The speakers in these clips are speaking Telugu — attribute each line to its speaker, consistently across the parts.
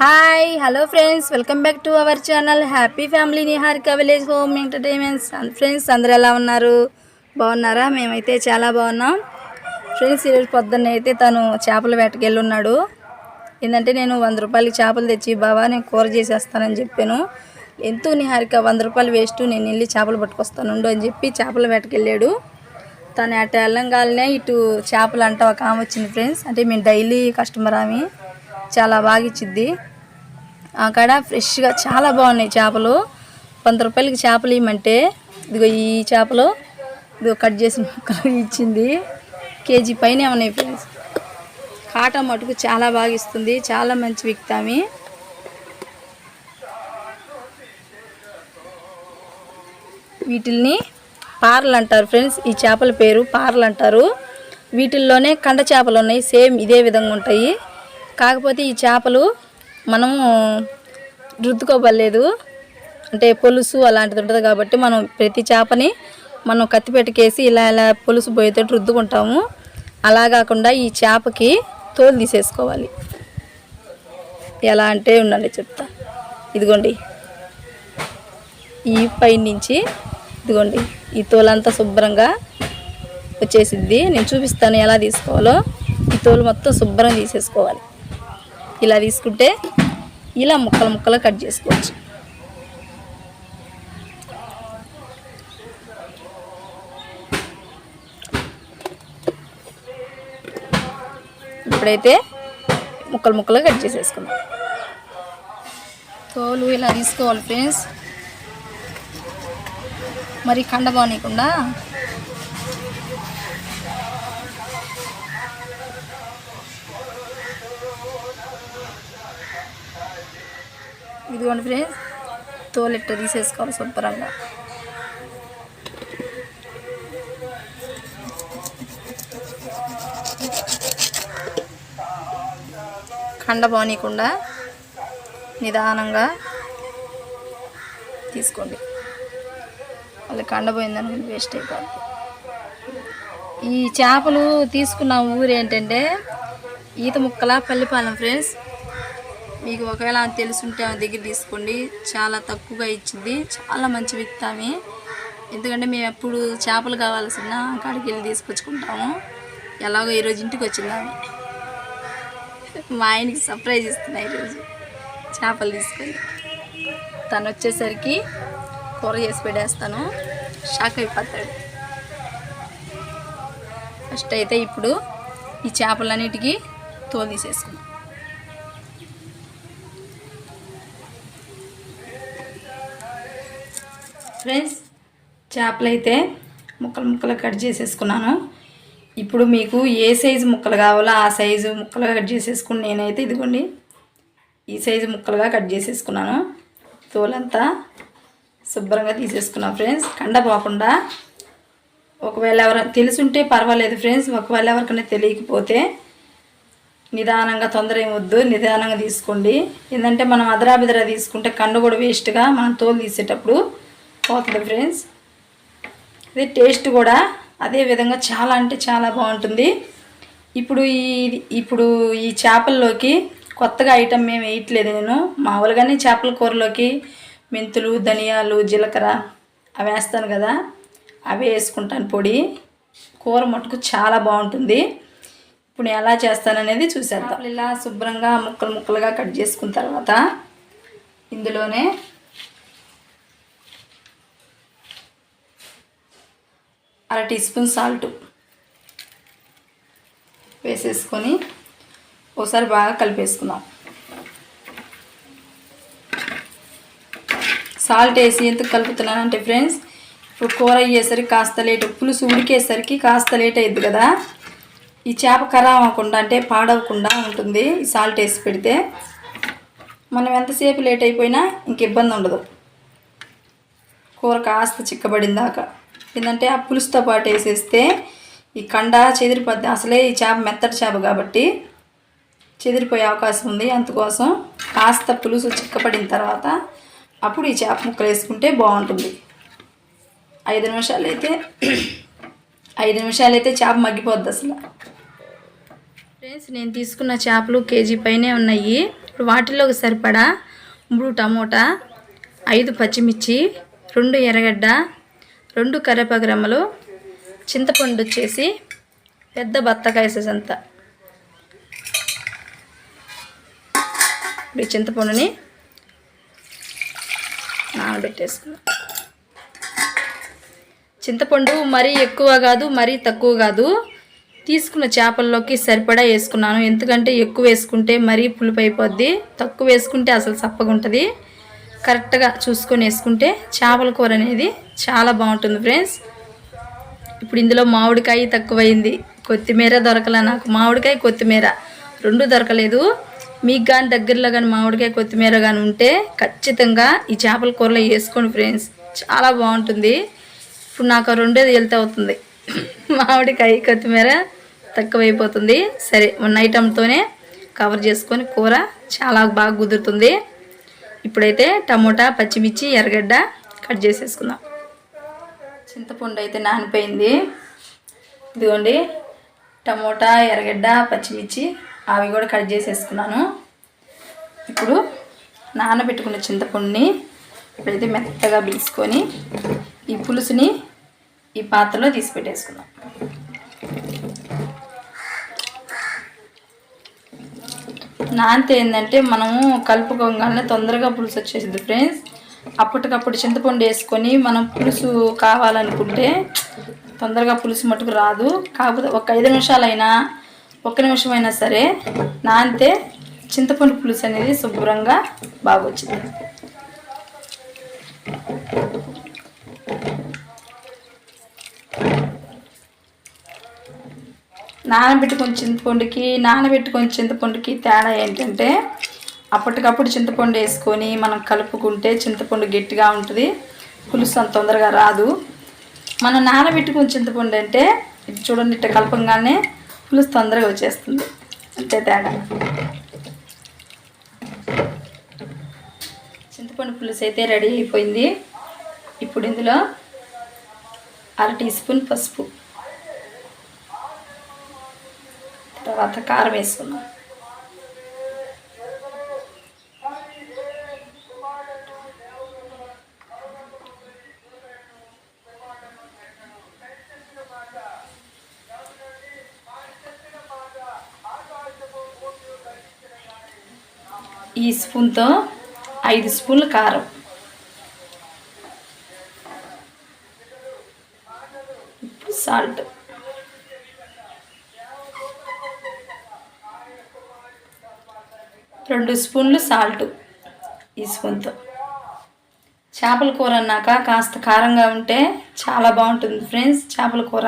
Speaker 1: Hi hello friends welcome back to our channel happy family Niharika village home entertainments friends అందరు ఎలా ఉన్నారు? బాగున్నారా? మేమైతే చాలా బాగున్నాం. ఫ్రెండ్స్ ఈరోజు పొద్దున్న అయితే తను చేపల వేటకెళ్ళున్నాడు ఉన్నాడు. ఏంటంటే నేను వంద రూపాయలకి చేపలు తెచ్చి బావా నేను కూర చేసేస్తానని చెప్పాను. ఎంతో నిహారిక వంద రూపాయలు వేస్ట్? నేను వెళ్ళి చేపలు పట్టుకొస్తాను ఉండు అని చెప్పి చేపల వేటకెళ్ళాడు. తను అటు వెళ్ళంగానే ఇటు చేపలు అంట ఒక ఆమె వచ్చింది ఫ్రెండ్స్ అంటే మేము డైలీ కస్టమర్ ఆమె. చాలా బాగా ఇచ్చిద్ది అక్కడ ఫ్రెష్గా చాలా బాగున్నాయి చేపలు. వంద రూపాయలకి చేపలు ఇవ్వమంటే ఇదిగో ఈ చేపలు ఇదిగో కట్ చేసిన ముక్కలు ఇచ్చింది. కేజీ పైన ఉన్నాయి ఫ్రెండ్స్ కాటం మటుకు చాలా బాగా ఇస్తుంది చాలా మంచి విక్తామి. వీటిల్ని పార్లు అంటారు ఫ్రెండ్స్ ఈ చేపల పేరు పార్లు అంటారు. వీటిల్లోనే కండ చేపలు ఉన్నాయి. సేమ్ ఇదే విధంగా ఉంటాయి. కాకపోతే ఈ చేపలు మనము రుద్దుకోబలేదు అంటే పొలుసు అలాంటిది ఉంటుంది కాబట్టి మనం ప్రతి చేపని మనం కత్తిపెట్టకేసి ఇలా ఇలా పొలుసు పోయేతో రుద్దుకుంటాము. అలా కాకుండా ఈ చేపకి తోలు తీసేసుకోవాలి. ఎలా అంటే ఉండండి చెప్తా. ఇదిగోండి. ఈ పై నుంచి ఇదిగోండి ఈ తోలంతా శుభ్రంగా వచ్చేసిద్ది. నేను చూపిస్తాను ఎలా తీసుకోవాలో. ఈ తోలు మొత్తం శుభ్రంగా తీసేసుకోవాలి. ఇలా తీసుకుంటే ఇలా ముక్కలు ముక్కలు కట్ చేసుకోవచ్చు. ఇప్పుడైతే ముక్కలు ముక్కలు కట్ చేసేసుకుందాం. తోలు ఇలా తీసుకోవాలి ఫ్రెండ్స్. మరి కండ బానీయకుండా ఇదిగోండి ఫ్రెండ్స్ తోలు తీసేసుకోవాలి శుభ్రంగా. కండ బానీయకుండా నిదానంగా తీసుకోండి. మళ్ళీ కండపోయిందని వేస్ట్ అయిపోద్ది. ఈ చేపలు తీసుకున్న ఊరు ఏంటంటే ఈత ముక్కల పల్లిపాలెం ఫ్రెండ్స్ మీకు ఒకవేళ తెలుసుంటే ఆమె దగ్గర తీసుకోండి. చాలా తక్కువగా ఇచ్చింది. చాలా మంచి విత్తామి ఎందుకంటే మేము ఎప్పుడు చేపలు కావాల్సిన కాడికి వెళ్ళి తీసుకొచ్చుకుంటాము. ఎలాగో ఈరోజు ఇంటికి వచ్చింది ఆమె. మా ఆయనకి సర్ప్రైజ్ ఇస్తున్నా ఈరోజు చేపలు తీసుకొని. తను వచ్చేసరికి కూర చేసి పెట్టేస్తాను. షాక్ అయిపోతాడు. ఫస్ట్ అయితే ఇప్పుడు ఈ చేపలన్నిటికీ తోలు తీసేసుకుందాం. ఫ్రెండ్స్ చేపలు అయితే ముక్కలు ముక్కలు కట్ చేసేసుకున్నాను. ఇప్పుడు మీకు ఏ సైజు ముక్కలు కావాలో ఆ సైజు ముక్కలుగా కట్ చేసేసుకుని నేనైతే ఇదిగోండి ఈ సైజు ముక్కలుగా కట్ చేసేసుకున్నాను. తోలంతా శుభ్రంగా తీసేసుకున్నాం ఫ్రెండ్స్. కండ పోకుండా ఒకవేళ ఎవరైనా తెలుసుంటే పర్వాలేదు ఫ్రెండ్స్. ఒకవేళ ఎవరికైనా తెలియకపోతే నిదానంగా తొందర ఏమొద్దు నిదానంగా తీసుకోండి. ఏంటంటే మనం అదరాబిదరా తీసుకుంటే కండ కూడా వేస్ట్గా మనం తోలు తీసేటప్పుడు పోతుంది ఫ్రెండ్స్. ఇది టేస్ట్ కూడా అదే విధంగా చాలా అంటే చాలా బాగుంటుంది. ఇప్పుడు ఈ ఇప్పుడు ఈ చేపల్లోకి కొత్తగా ఐటమ్ మేము వేయట్లేదు నేను. మామూలుగానే చేపల కూరలోకి మెంతులు ధనియాలు జీలకర్ర అవి వేస్తాను కదా. అవి వేసుకుంటాను పొడి. కూర మటుకు చాలా బాగుంటుంది. ఇప్పుడు నేను ఎలా చేస్తాననేది చూసేద్దాం. ఇలా శుభ్రంగా ముక్కలు ముక్కలుగా కట్ చేసుకున్న తర్వాత ఇందులోనే అర టీ స్పూన్ సాల్ట్ వేసేసుకొని ఒకసారి బాగా కలిపేసుకుందాం. సాల్ట్ వేసి ఎందుకు కలుపుతున్నానంటే ఫ్రెండ్స్ ఇప్పుడు కూర అయ్యేసరికి కాస్త లేట్ పులుసు ఉడికేసరికి కాస్త లేట్ అయ్యింది కదా. ఈ చేప ఖరాబ్ అవ్వకుండా అంటే పాడవకుండా ఉంటుంది ఈ సాల్ట్ వేసి పెడితే. మనం ఎంతసేపు లేట్ అయిపోయినా ఇంక ఇబ్బంది ఉండదు. కూర కాస్త చిక్కబడిందాక ఏంటంటే ఆ పులుసుతో పాటు వేసేస్తే ఈ కండ చెదిరిపోద్ది. అసలే ఈ చేప మెత్తటి చేప కాబట్టి చెదిరిపోయే అవకాశం ఉంది. అందుకోసం కాస్త పులుసు చిక్కపడిన తర్వాత అప్పుడు ఈ చేప ముక్కలు వేసుకుంటే బాగుంటుంది. ఐదు నిమిషాలు అయితే ఐదు నిమిషాలు అయితే చేప మగ్గిపోద్ది అసలు. ఫ్రెండ్స్ నేను తీసుకున్న చేపలు కేజీ పైనే ఉన్నాయి. ఇప్పుడు వాటిలోకి సరిపడా మూడు టమోటా ఐదు పచ్చిమిర్చి రెండు ఎర్రగడ్డ రెండు కరివేపాకు చింతపండు వచ్చేసి పెద్ద బత్తకాయ సైజ్ అంత. ఇప్పుడు చింతపండుని నానబెట్టేసుకున్నాం చింతపండు మరీ ఎక్కువ కాదు మరీ తక్కువ కాదు. తీసుకున్న చేపల్లోకి సరిపడా వేసుకున్నాను. ఎందుకంటే ఎక్కువ వేసుకుంటే మరీ పులుపు అయిపోద్ది. తక్కువ వేసుకుంటే అసలు చప్పగా ఉంటుంది కరెక్ట్గా చూసుకొని వేసుకుంటే చేపల కూర అనేది చాలా బాగుంటుంది ఫ్రెండ్స్. ఇప్పుడు ఇందులో మామిడికాయ తక్కువైంది. కొత్తిమీర దొరకలే నాకు. మామిడికాయ కొత్తిమీర రెండు దొరకలేదు. మీకు కానీ దగ్గరలో కానీ మామిడికాయ కొత్తిమీర కానీ ఉంటే ఖచ్చితంగా ఈ చేపల కూరలో వేసుకోండి ఫ్రెండ్స్. చాలా బాగుంటుంది. ఇప్పుడు నాకు ఆ రెండేది వెళ్తే అవుతుంది. మామిడికాయ కొత్తిమీర తక్కువైపోతుంది. సరే ఉన్న ఐటమ్తోనే కవర్ చేసుకొని కూర చాలా బాగా కుదురుతుంది. ఇప్పుడైతే టమోటా పచ్చిమిర్చి ఎర్రగడ్డ కట్ చేసేసుకుందాం. చింతపండు అయితే నానిపోయింది. ఇదిగోండి టమోటా ఎర్రగడ్డ పచ్చిమిర్చి అవి కూడా కట్ చేసేసుకున్నాను. ఇప్పుడు నానబెట్టుకున్న చింతపండుని ఇప్పుడైతే మెత్తగా పిలుచుకొని ఈ పులుసుని ఈ పాత్రలో తీసి పెట్టేసుకుందాం. నాంత ఏంటంటే మనము కలుపుకోగానే తొందరగా పులుసు వచ్చేసింది ఫ్రెండ్స్. అప్పటికప్పుడు చింతపండు వేసుకొని మనం పులుసు కావాలనుకుంటే తొందరగా పులుసు మటుకు రాదు. కాకపోతే ఒక ఐదు నిమిషాలైనా ఒక నిమిషమైనా సరే నాంతే చింతపండు పులుసు అనేది శుభ్రంగా బాగా వచ్చింది నానబెట్టుకొని చింతపండుకి నానబెట్టుకొని చింతపండుకి తేడా ఏంటంటే అప్పటికప్పుడు చింతపండు వేసుకొని మనం కలుపుకుంటే చింతపండు గట్టిగా ఉంటుంది. పులుసు అంత తొందరగా రాదు. మనం నానబెట్టుకుని చింతపండు అంటే ఇటు చూడండి ఇట్ట కలపంగానే పులుసు తొందరగా వచ్చేస్తుంది. అంతే తేడా. చింతపండు పులుసు అయితే రెడీ అయిపోయింది. ఇప్పుడు ఇందులో అర టీ స్పూన్ పసుపు. తర్వాత కారం వేసుకున్నాం ఈ స్పూన్తో ఐదు స్పూన్లు కారం సాల్ట్ రెండు స్పూన్లు సాల్ట్ ఈ స్పూన్తో. చేపల కూర అన్నాక కాస్త కారంగా ఉంటే చాలా బాగుంటుంది ఫ్రెండ్స్ చేపల కూర.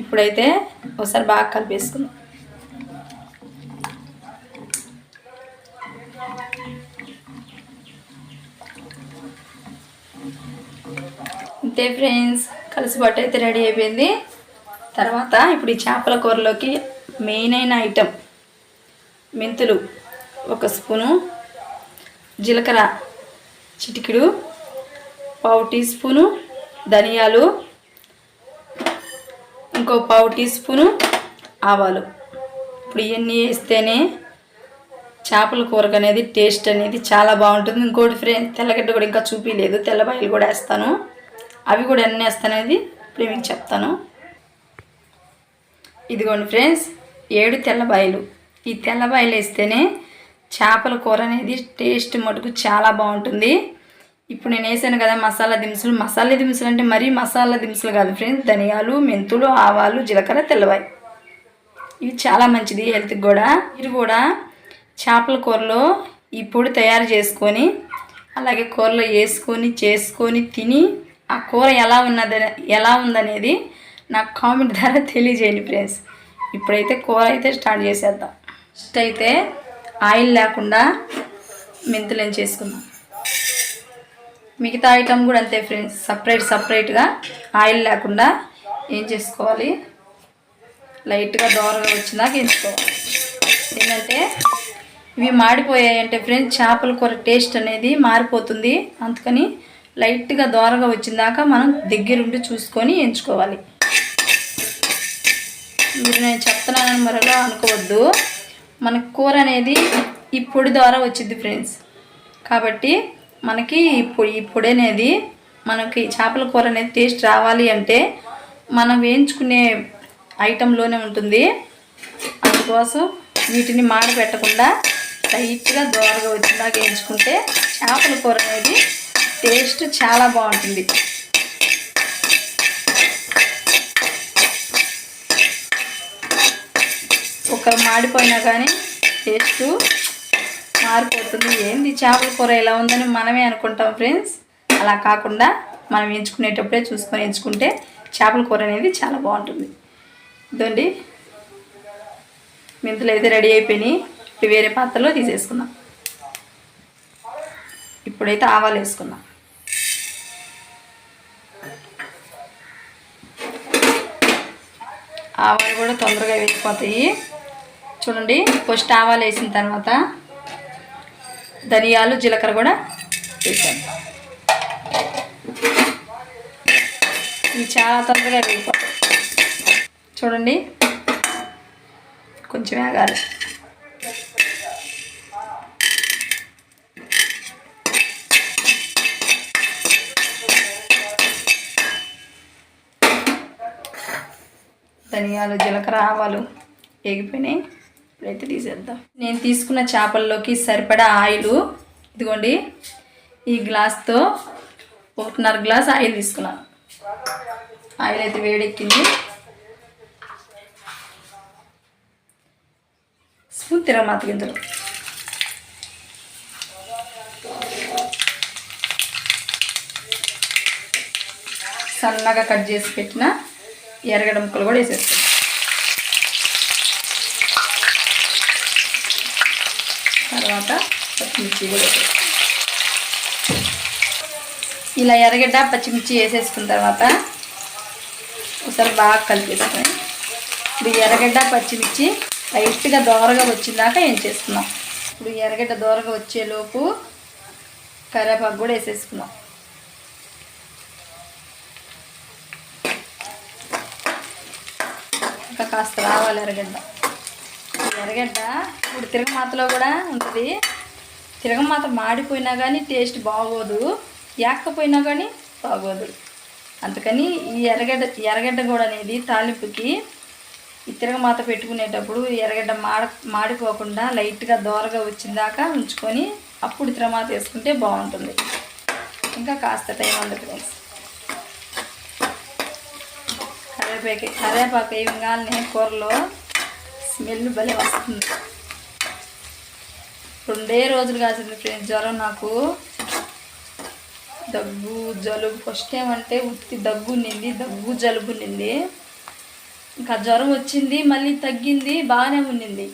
Speaker 1: ఇప్పుడైతే ఒకసారి బాగా కలిపేసుకుందాం. అంతే ఫ్రెండ్స్ కలిసిపట్టు అయితే రెడీ అయిపోయింది. తర్వాత ఇప్పుడు ఈ చేపల కూరలోకి మెయిన్ అయిన ఐటెం మెంతులు. ఒక స్పూను జీలకర్ర చిటికెడు పావు టీ స్పూను ధనియాలు ఇంకో పావు టీ స్పూను ఆవాలు. ఇప్పుడు ఇవన్నీ వేస్తేనే చేపల కూరకు అనేది టేస్ట్ అనేది చాలా బాగుంటుంది. ఇంకోటి ఫ్రే తెల్లగడ్డ కూడా ఇంకా చూపించలేదు తెల్లబాయిలు కూడా వేస్తాను. అవి కూడా ఎన్ని వేస్తాననేది ఇప్పుడు మీకు చెప్తాను. ఇదిగోండి ఫ్రెండ్స్ ఏడు తెల్లబాయిలు. ఈ తెల్లబాయిలు వేస్తేనే చేపల కూర అనేది టేస్ట్ మటుకు చాలా బాగుంటుంది. ఇప్పుడు నేను వేసాను కదా మసాలా దినుసులు. మసాలా దినుసులు అంటే మరీ మసాలా దినుసులు కాదు ఫ్రెండ్స్. ధనియాలు మెంతులు ఆవాలు జీలకర్ర తెల్లవాయి. ఇవి చాలా మంచిది హెల్త్కి కూడా. మీరు కూడా చేపల కూరలో ఈ పొడి తయారు చేసుకొని అలాగే కూరలో వేసుకొని చేసుకొని తిని ఆ కూర ఎలా ఉన్నది ఎలా ఉందనేది నాకు కామెంట్ ద్వారా తెలియజేయండి ఫ్రెండ్స్. ఇప్పుడైతే కూర అయితే స్టార్ట్ చేసేద్దాం. ఫస్ట్ అయితే ఆయిల్ లేకుండా మెంతులు ఏం చేసుకుందాం. మిగతా ఐటమ్ కూడా అంతే ఫ్రెండ్స్ సపరేట్ సపరేట్గా ఆయిల్ లేకుండా ఏం చేసుకోవాలి? లైట్గా దోరగా వచ్చినాక ఎంచుకోవాలి. ఏంటంటే ఇవి మాడిపోయాయి అంటే ఫ్రెండ్స్ చేపల కూర టేస్ట్ అనేది మారిపోతుంది. అందుకని లైట్గా దోరగా వచ్చిందాక మనం దగ్గరుండి చూసుకొని ఎంచుకోవాలి. మీరు నేను చెప్తున్నానని మరలా అనుకోవద్దు. మనకు కూర అనేది ఈ పొడి ద్వారా వచ్చింది ఫ్రెండ్స్. కాబట్టి మనకి ఈ పొడి ఈ పొడి అనేది మనకి చేపల కూర అనేది టేస్ట్ రావాలి అంటే మనం వేయించుకునే ఐటెంలోనే ఉంటుంది. అందుకోసం వీటిని మాడ పెట్టకుండా లైట్గా దోరగా వచ్చేలాగా వేయించుకుంటే చేపల కూర అనేది టేస్ట్ చాలా బాగుంటుంది. మాడిపోయినా కానీ టేస్ట్ మారిపోతుంది. ఏంది చేపల కూర ఎలా ఉందని మనమే అనుకుంటాం ఫ్రెండ్స్. అలా కాకుండా మనం ఎంచుకునేటప్పుడే చూసుకొని ఎంచుకుంటే చేపల కూర అనేది చాలా బాగుంటుంది. ఇదండి మెంతులు అయితే రెడీ అయిపోయినాయి. ఇప్పుడు వేరే పాత్రలో తీసేసుకుందాం. ఇప్పుడైతే ఆవాలు వేసుకుందాం. ఆవాలు కూడా తొందరగా వెళ్ళిపోతాయి చూడండి ఫస్ట్ ఆవాలు వేసిన తర్వాత ధనియాలు జీలకర్ర కూడా వేసాను. చాలా తొందరగా వేగిపోతాయి చూడండి కొంచెం వేగాలి. ధనియాలు జీలకర్ర ఆవాలు వేగిపోయినాయి. ఇప్పుడైతే తీసేద్దాం. నేను తీసుకున్న చేపల్లోకి సరిపడా ఆయిల్ ఇదిగోండి ఈ గ్లాస్తో ఒకటిన్నర గ్లాస్ ఆయిల్ తీసుకున్నాను ఆయిల్ అయితే వేడెక్కింది. స్పూన్ తిరగమాత గింజలు సన్నగా కట్ చేసి పెట్టిన ఎరగడ ముక్కలు కూడా వేసేస్తాను తర్వాత పచ్చిమిర్చి కూడా ఇలా ఎర్రగడ్డ పచ్చిమిర్చి వేసేసుకున్న తర్వాత ఒకసారి బాగా కలిపేసుకొని ఇప్పుడు ఎర్రగడ్డ పచ్చిమిర్చి లైట్గా దోరగా వచ్చిందాక ఏం చేసుకున్నాం ఇప్పుడు ఎర్రగడ్డ దోరగా వచ్చేలోపు కరివేపాకు కూడా వేసేసుకున్నాం ఇంకా కాస్త రావాలి ఎర్రగడ్డ. ఎర్రగడ్డ ఇప్పుడు తిరగమాతలో కూడా ఉంటుంది. తిరగమాత మాడిపోయినా కానీ టేస్ట్ బాగోదు. యాక్కపోయినా కానీ బాగోదు. అందుకని ఈ ఎర్రగడ్డ ఎర్రగడ్డ కూడా అనేది తాలింపుకి ఈ తిరగమాత పెట్టుకునేటప్పుడు ఎర్రగడ్డ మాడ మాడిపోకుండా లైట్గా దోరగా వచ్చిందాక ఉంచుకొని అప్పుడు తిరగమాత వేసుకుంటే బాగుంటుంది. ఇంకా కాస్త టైం ఉంది ఫ్రెండ్స్. కరివేపాకు కరివేపాకు వేయగానే కూరలో స్మెల్ భలే వస్తుంది. రెండే రోజులు కాసింది ఫ్రెండ్స్ జ్వరం నాకు. దగ్గు జలుబు. ఫస్ట్ ఏమంటే ఉత్తి దగ్గు నింది దగ్గు జలుబు నింది ఇంకా జ్వరం వచ్చింది మళ్ళీ తగ్గింది బాగానే ఉండింది.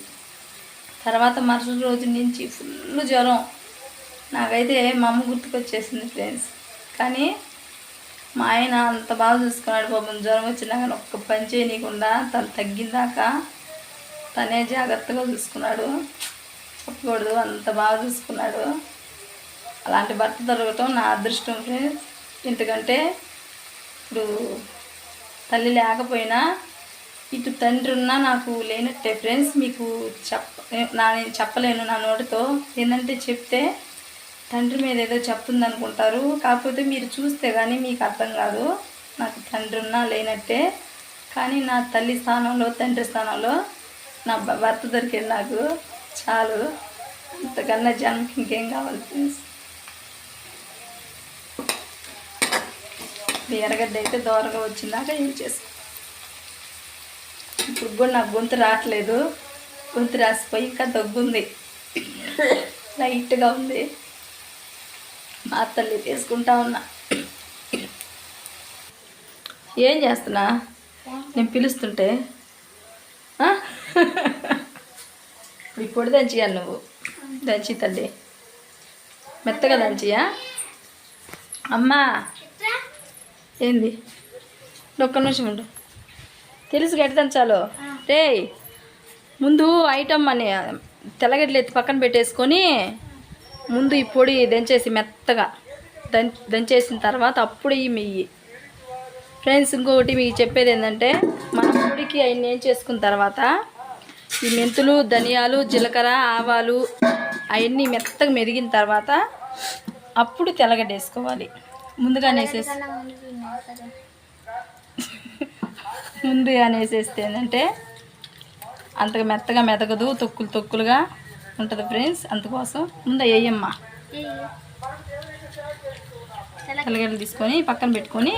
Speaker 1: తర్వాత మరుసటి రోజు నుంచి ఫుల్ జ్వరం. నాకైతే మా అమ్మ గుర్తుకొచ్చేసింది ఫ్రెండ్స్. కానీ మా ఆయన అంత బాగా చూసుకున్నాడు పాపం. జ్వరం వచ్చినాక ఒక్క పని చేయనీయకుండా తను తగ్గిందాక తనే జాగ్రత్తగా చూసుకున్నాడు. చెప్పకూడదు అంత బాగా చూసుకున్నాడు. అలాంటి భర్త దొరకటం నా అదృష్టం ఫ్రెండ్స్ ఎందుకంటే ఇప్పుడు తల్లి లేకపోయినా ఇటు తండ్రి ఉన్నా నాకు లేనట్టే ఫ్రెండ్స్ మీకు చెప్ప నా నేను చెప్పలేను నా నోటితో. ఏంటంటే చెప్తే తండ్రి మీద ఏదో చెప్తుంది అనుకుంటారు కాకపోతే మీరు చూస్తే కానీ మీకు అర్థం కాదు. నాకు తండ్రి ఉన్నా లేనట్టే. కానీ నా తల్లి స్థానంలో తండ్రి స్థానంలో నా భర్త దొరికేది నాకు. చాలు. అంతకన్నా జన్మకి ఇంకేం కావాలి ఫ్రెండ్స్ ఎర్రగడ్డ అయితే దోరగా వచ్చిందాక ఏం చేసుకో ఇప్పుడు కూడా నాకు గొంతు రావట్లేదు. గొంతు రాసిపోయి ఇంకా దగ్గుంది. లైట్గా ఉంది. మా తల్లి తీసుకుంటా ఉన్నా. ఏం చేస్తున్నా? నేను పిలుస్తుంటే? ఇప్పుడు పొడి దంచియాలి నువ్వు. దంచి తల్లి. మెత్తగా దంచియా అమ్మా. ఏంది? ఒక్క నిమిషం ఉండు. తెలుసు గట్టి దంచాలో? రే ముందు ఐటమ్ అని తెల్లగడ్డలు ఎత్తి పక్కన పెట్టేసుకొని ముందు ఈ పొడి దంచేసి మెత్తగా దం దంచేసిన తర్వాత అప్పుడు ఈ మెయ్యి. ఫ్రెండ్స్ ఇంకొకటి మీకు చెప్పేది ఏంటంటే మన పొడికి అవన్నీ ఏం చేసుకున్న తర్వాత ఈ మెంతులు ధనియాలు జీలకర్ర ఆవాలు అవన్నీ మెత్తగా మెరిగిన తర్వాత అప్పుడు తెల్లగడ్డ వేసుకోవాలి ముందుగానే వేసేసి ముందుగానే వేసేస్తే ఏంటంటే అంతగా మెత్తగా మెతకదు తొక్కులు తొక్కులుగా ఉంటుంది ఫ్రెండ్స్. అందుకోసం ముందు వేయమ్మా. తెల్లగడ్డలు తీసుకొని పక్కన పెట్టుకొని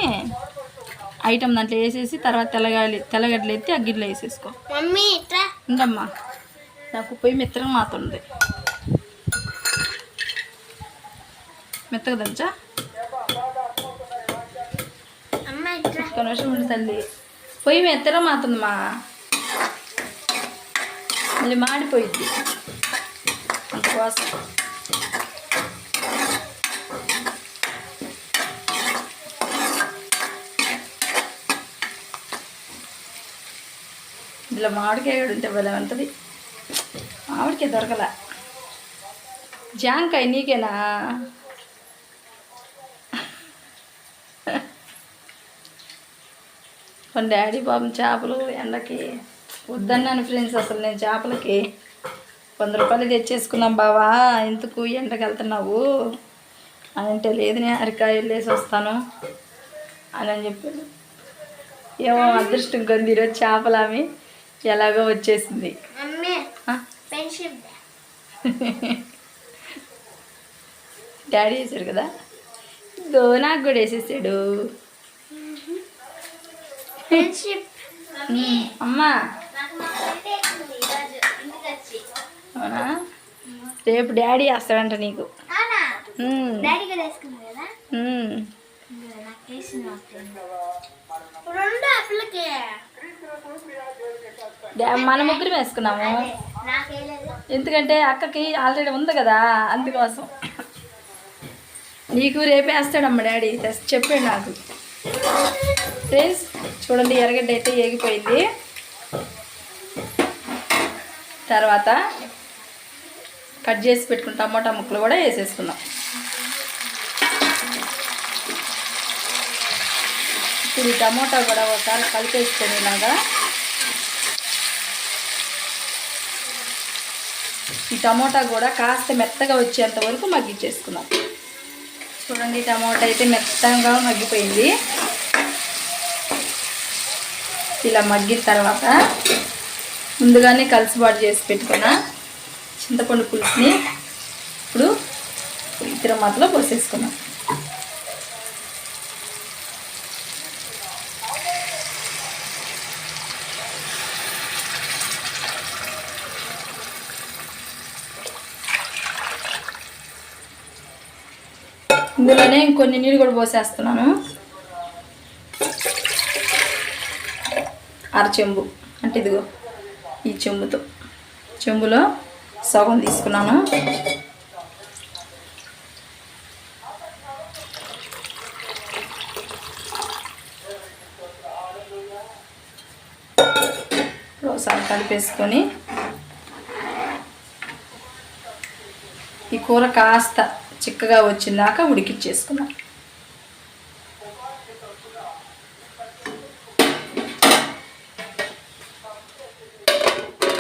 Speaker 1: ఐటమ్ దాంట్లో వేసేసి తర్వాత తెల్లగడ్డలు తెల్లగడ్డలు ఎత్తి ఆ గిన్నెలో వేసేసుకో.
Speaker 2: మమ్మీ
Speaker 1: ఉండమ్మా నాకు పొయ్యి మెత్తగా మాతుంది మెత్తగా దంచా?
Speaker 2: అమ్మ ఇట్రా.
Speaker 1: ఒక్క నిమిషం ఉండు తల్లి. పొయ్యి మెత్తగా మాతుందమ్మా మళ్ళీ మాడిపోయిద్ది. అందుకోసం. ఇందులో మామిడికాయ ఉంటే భలే ఉంటుంది. మామిడికాయ దొరకల. జాంకాయ నీకేనా? కొన్ని డాడీ పాపం చేపలు ఎండకి వద్దన్నాను ఫ్రెండ్స్ అసలు నేను చేపలకి. వంద రూపాయలు తెచ్చేసుకున్నాం బావా ఎందుకు ఎండకి వెళ్తున్నావు? అని అంటే లేదు నేను అరికాయ వెళ్ళేసి వస్తాను అని అని చెప్పాను ఏమో అదృష్టం కొంది ఈరోజు చేపలు ఆమె ఎలాగో వచ్చేసింది. డాడీ వేసాడు కదా? దో నాకు కూడా వేసేసాడు. అమ్మా. అవునా? రేపు డాడీ వేస్తాడంట నీకు.
Speaker 2: అవునా?
Speaker 1: ఉమ్,
Speaker 2: డాడీ కూడా వేసుకుంది కదా
Speaker 1: ఉమ్.
Speaker 2: ఇందులో నాకు వేసింది మా ఫ్రెండ్ రెండు అప్పులకి
Speaker 1: డా- మన ముగ్గురు వేసుకున్నాము. ఎందుకంటే అక్కకి ఆల్రెడీ ఉంది కదా అందుకోసం. నీకు రేపే వేస్తాడమ్మ డాడీ చెప్పాడు నాకు. ఫ్రెండ్స్ చూడండి ఎర్రగడ్డ అయితే ఏగిపోయింది. తర్వాత కట్ చేసి పెట్టుకున్న టమోటా ముక్కలు కూడా వేసేసుకుందాం. ఇప్పుడు ఈ టమోటా కూడా ఒకసారి కలిపేసుకొని ఈ టమోటా కూడా కాస్త మెత్తగా వచ్చేంత వరకు మగ్గిచ్చేసుకుందాం చూడండి టమోటా అయితే మెత్తగా మగ్గిపోయింది. ఇలా మగ్గిన తర్వాత ముందుగానే కలిసిబాటు చేసి పెట్టుకున్న చింతపండు పులుసుని ఇప్పుడు ఈ మాటలో పోసేసుకున్నాం ఇందులోనే ఇంకొన్ని నీళ్ళు కూడా పోసేస్తున్నాను. అర చెంబు. అంటే ఇదిగో ఈ చెంబుతో. చెంబులో సగం తీసుకున్నాను. ఇప్పుడు ఒకసారి కలిపేసుకొని ఈ కూర కాస్త చిక్కగా వచ్చిందాక ఉడికిచ్చేసుకున్నాం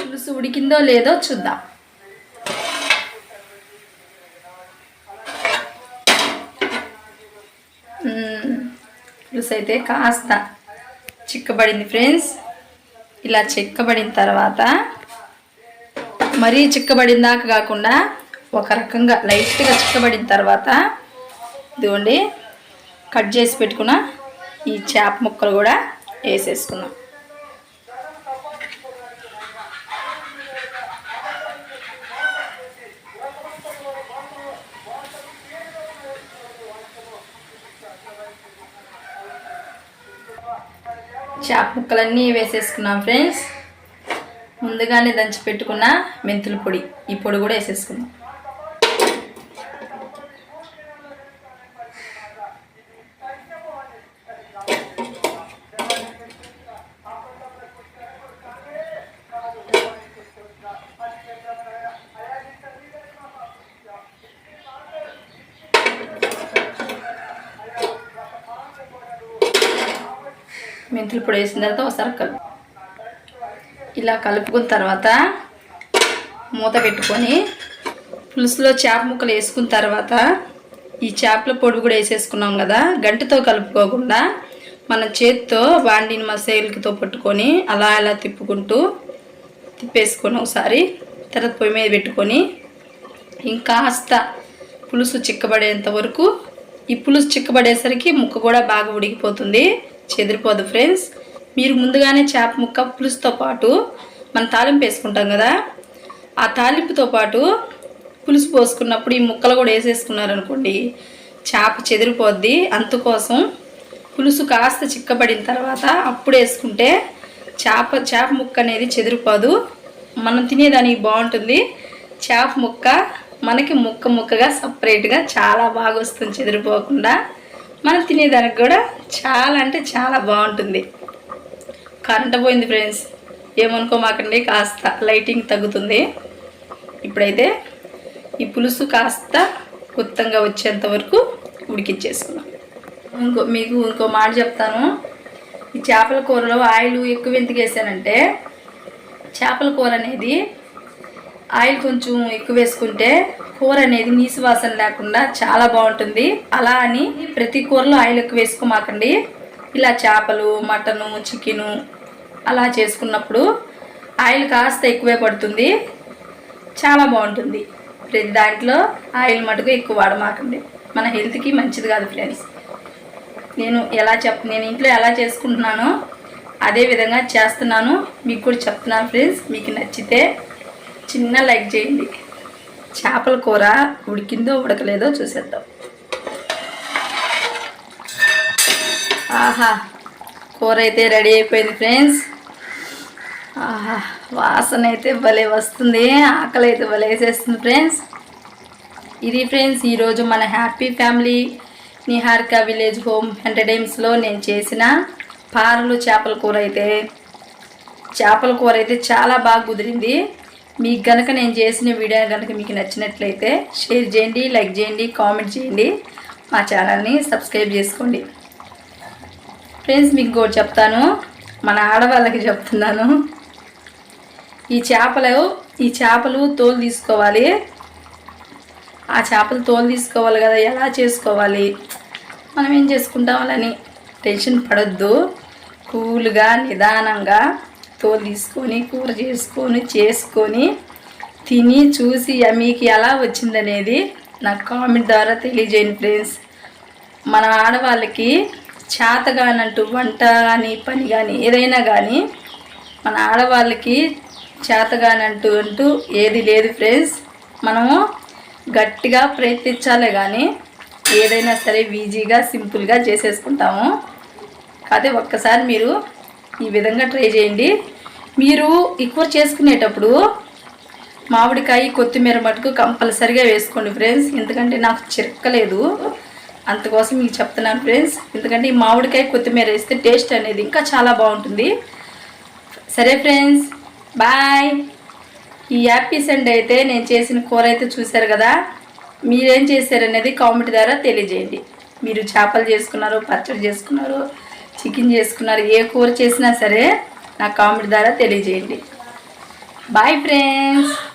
Speaker 1: పులుసు ఉడికిందో లేదో చూద్దాం. పులుసు అయితే కాస్త చిక్కబడింది ఫ్రెండ్స్. ఇలా చిక్కబడిన తర్వాత మరీ చిక్కబడిన దాకా కాకుండా ఒక రకంగా లైట్గా చిక్కబడిన తర్వాత ఇదిగోండి కట్ చేసి పెట్టుకున్న ఈ చేప ముక్కలు కూడా వేసేసుకున్నాం చేప ముక్కలన్నీ వేసేసుకున్నాం ఫ్రెండ్స్. ముందుగానే దంచి పెట్టుకున్న మెంతుల పొడి ఈ పొడి కూడా వేసేసుకుందాం. ఇప్పుడు వేసిన తర్వాత ఒకసారి కలుపు ఇలా కలుపుకున్న తర్వాత మూత పెట్టుకొని పులుసులో చేప ముక్కలు వేసుకున్న తర్వాత ఈ చేపల పొడి కూడా వేసేసుకున్నాం కదా గంటతో కలుపుకోకుండా మన చేతితో బాండిని మసేలికితో పట్టుకొని అలా అలా తిప్పుకుంటూ తిప్పేసుకొని ఒకసారి తర్వాత పొయ్యి మీద పెట్టుకొని ఇంకాస్త పులుసు చిక్కబడేంత వరకు ఈ పులుసు చిక్కబడేసరికి ముక్క కూడా బాగా ఉడికిపోతుంది. చెదిరిపోదు ఫ్రెండ్స్. మీరు ముందుగానే చేప ముక్క పులుసుతో పాటు మనం తాలింపు వేసుకుంటాం కదా. ఆ తాలింపుతో పాటు పులుసు పోసుకున్నప్పుడు ఈ ముక్కలు కూడా వేసేసుకున్నారనుకోండి చేప చెదిరిపోద్ది. అందుకోసం పులుసు కాస్త చిక్కబడిన తర్వాత అప్పుడు వేసుకుంటే చేప చేప ముక్క అనేది చెదిరిపోదు. మనం తినేదానికి బాగుంటుంది. చేప ముక్క మనకి ముక్క ముక్కగా సపరేట్గా చాలా బాగా వస్తుంది చెదిరిపోకుండా. మనం తినేదానికి కూడా చాలా అంటే చాలా బాగుంటుంది. కరెంట్ పోయింది ఫ్రెండ్స్. ఏమనుకోమాకండి కాస్త లైటింగ్ తగ్గుతుంది. ఇప్పుడైతే ఈ పులుసు కాస్త కొత్తగా వచ్చేంత వరకు ఉడికిచ్చేసుకున్నాం ఇంకో మీకు ఇంకో మాట చెప్తాను. ఈ చేపల కూరలో ఆయిల్ ఎక్కువ ఎందుకు వేసానంటే చేపల కూర అనేది ఆయిల్ కొంచెం ఎక్కువ వేసుకుంటే కూర అనేది నీసు వాసన లేకుండా చాలా బాగుంటుంది. అలా అని ప్రతి కూరలో ఆయిల్ ఎక్కువ వేసుకోమాకండి. ఇలా చేపలు మటను చికెను అలా చేసుకున్నప్పుడు ఆయిల్ కాస్త ఎక్కువే పడుతుంది. చాలా బాగుంటుంది. ప్రతి దాంట్లో ఆయిల్ మటుకు ఎక్కువ వాడమాకండి. మన హెల్త్కి మంచిది కాదు ఫ్రెండ్స్. నేను ఎలా చెప్ నేను ఇంట్లో ఎలా చేసుకుంటున్నానో అదే విధంగా చేస్తున్నాను. మీకు కూడా చెప్తున్నాను ఫ్రెండ్స్. మీకు నచ్చితే చిన్న లైక్ చేయండి. చేపల కూర ఉడికిందో ఉడకలేదో చూసేద్దాం. ఆహా కూర అయితే రెడీ అయిపోయింది ఫ్రెండ్స్. ఆహా వాసన అయితే భలే వస్తుంది ఆకలి అయితే భలే వేసేస్తుంది ఫ్రెండ్స్. ఇది ఫ్రెండ్స్ ఈరోజు మన happy family Niharika village home ఎంటర్టైన్స్లో నేను చేసిన పారలు చేపల కూర అయితే. చేపల కూర అయితే చాలా బాగా కుదిరింది. మీకు కనుక నేను చేసిన వీడియో కనుక మీకు నచ్చినట్లయితే షేర్ చేయండి లైక్ చేయండి కామెంట్ చేయండి. మా ఛానల్ని సబ్స్క్రైబ్ చేసుకోండి. ఫ్రెండ్స్ మీకు ఇంకోటి చెప్తాను. మన ఆడవాళ్ళకి చెప్తున్నాను. ఈ చేపలు ఈ చేపలు తోలు తీసుకోవాలి. ఆ చేపలు తోలు తీసుకోవాలి కదా ఎలా చేసుకోవాలి? మనం ఏం చేసుకుంటాం అని టెన్షన్ పడొద్దు. కూల్గా నిదానంగా తోలు తీసుకొని కూర చేసుకొని చేసుకొని తిని చూసి మీకు ఎలా వచ్చిందనేది నాకు కామెంట్ ద్వారా తెలియజేయండి ఫ్రెండ్స్. మన ఆడవాళ్ళకి చేతగానంటూ వంట కానీ పని కానీ ఏదైనా కానీ మన ఆడవాళ్ళకి చేతగానంటూ అంటూ ఏది లేదు ఫ్రెండ్స్. మనము గట్టిగా ప్రయత్నించాలే కానీ ఏదైనా సరే ఈజీగా సింపుల్గా చేసేసుకుంటాము. కాకపోతే ఒక్కసారి మీరు ఈ విధంగా ట్రై చేయండి. మీరు ఈ కూర చేసుకునేటప్పుడు మామిడికాయ కొత్తిమీర మటుకు కంపల్సరిగా వేసుకోండి ఫ్రెండ్స్. ఎందుకంటే నాకు చిరక్కలేదు. అందుకోసం మీకు చెప్తున్నాను ఫ్రెండ్స్. ఎందుకంటే ఈ మామిడికాయ కొత్తిమీర వేస్తే టేస్ట్ అనేది ఇంకా చాలా బాగుంటుంది. సరే ఫ్రెండ్స్ బాయ్. ఈ హ్యాపీ సండే అయితే నేను చేసిన కూర అయితే చూశారు కదా. మీరేం చేశారనేది కామెంట్ ద్వారా తెలియజేయండి. మీరు చేపలు చేసుకున్నారు పచ్చడి చేసుకున్నారు చికెన్ చేసుకున్నారు ఏ కూర చేసినా సరే నా కామెంట్ ద్వారా తెలియజేయండి. Bye friends